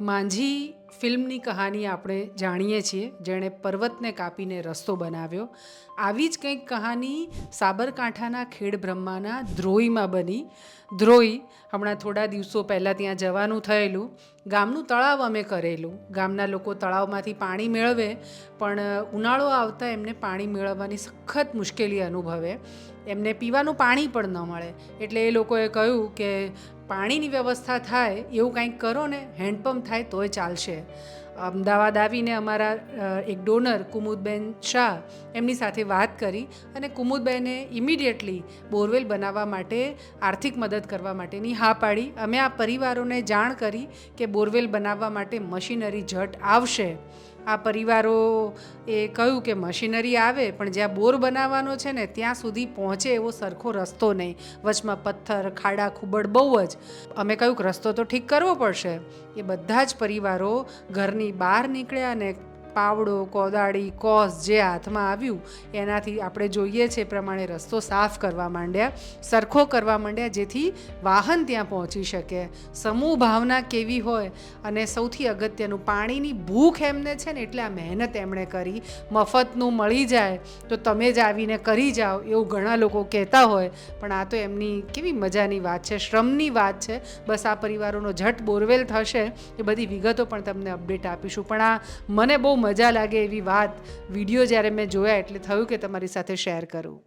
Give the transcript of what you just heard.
માંઝી ફિલ્મની કહાની આપણે જાણીએ છીએ, જેણે પર્વતને કાપીને રસ્તો બનાવ્યો. આવી જ કંઈક કહાની સાબરકાંઠાના ખેડ બ્રહ્માના ધ્રોઈમાં બની. ધ્રોઈ હમણાં થોડા દિવસો પહેલાં ત્યાં જવાનું થયેલું. ગામનું તળાવ અમે કરેલું. ગામના લોકો તળાવમાંથી પાણી મેળવે, પણ ઉનાળો આવતા એમને પાણી મેળવવાની સખત મુશ્કેલી અનુભવે. એમને પીવાનું પાણી પણ ન મળે. એટલે એ લોકોએ કહ્યું કે પાણીની વ્યવસ્થા થાય એવું કંઈક કરો ને હેન્ડપંપ થાય તોય ચાલશે. અમદાવાદ આવીને અમારા એક ડોનર, કુમુદબેન શાહ, એમની સાથે વાત કરી અને કુમુદબેને ઇમિડિયેટલી બોરવેલ બનાવવા માટે આર્થિક મદદ કરવા માટેની હા પાડી. અમે આ પરિવારોને જાણ કરી કે બોરવેલ બનાવવા માટે મશીનરી જટ આવશે. આ પરિવારો એ કહ્યું કે મશીનરી આવે, પણ જ્યાં બોર બનાવવાનો છે ને, ત્યાં સુધી પહોંચે એવો સરખો રસ્તો નહીં. વચમાં પથ્થર, ખાડા, ખૂબડ બહુ જ. અમે કહ્યું કે રસ્તો તો ઠીક કરવો પડશે. એ બધા જ પરિવારો ઘરની બહાર નીકળ્યા અને પાવડો, કોદાળી, કોસ જે હાથમાં આવ્યું, એનાથી આપણે જોઈએ છે પ્રમાણે રસ્તો સાફ કરવા માંડ્યા, સરખો કરવા માંડ્યા, જેથી વાહન ત્યાં પહોંચી શકે. સમૂહ ભાવના કેવી હોય અને સૌથી અગત્યનું, પાણીની ભૂખ એમને છે ને એટલે આ મહેનત એમણે કરી. મફતનું મળી જાય તો તમે જ આવીને કરી જાઓ એવું ઘણા લોકો કહેતા હોય, પણ આ તો એમની કેવી મજાની વાત છે, શ્રમની વાત છે. બસ આ પરિવારોનો ઝટ બોરવેલ થશે, એ બધી વિગતો પણ તમને અપડેટ આપીશું. પણ આ મને બહુ મજા લાગે એવી વાત, વીડિયો જ્યારે મેં જોયા એટલે થયું કે તમારી સાથે શેર કરું.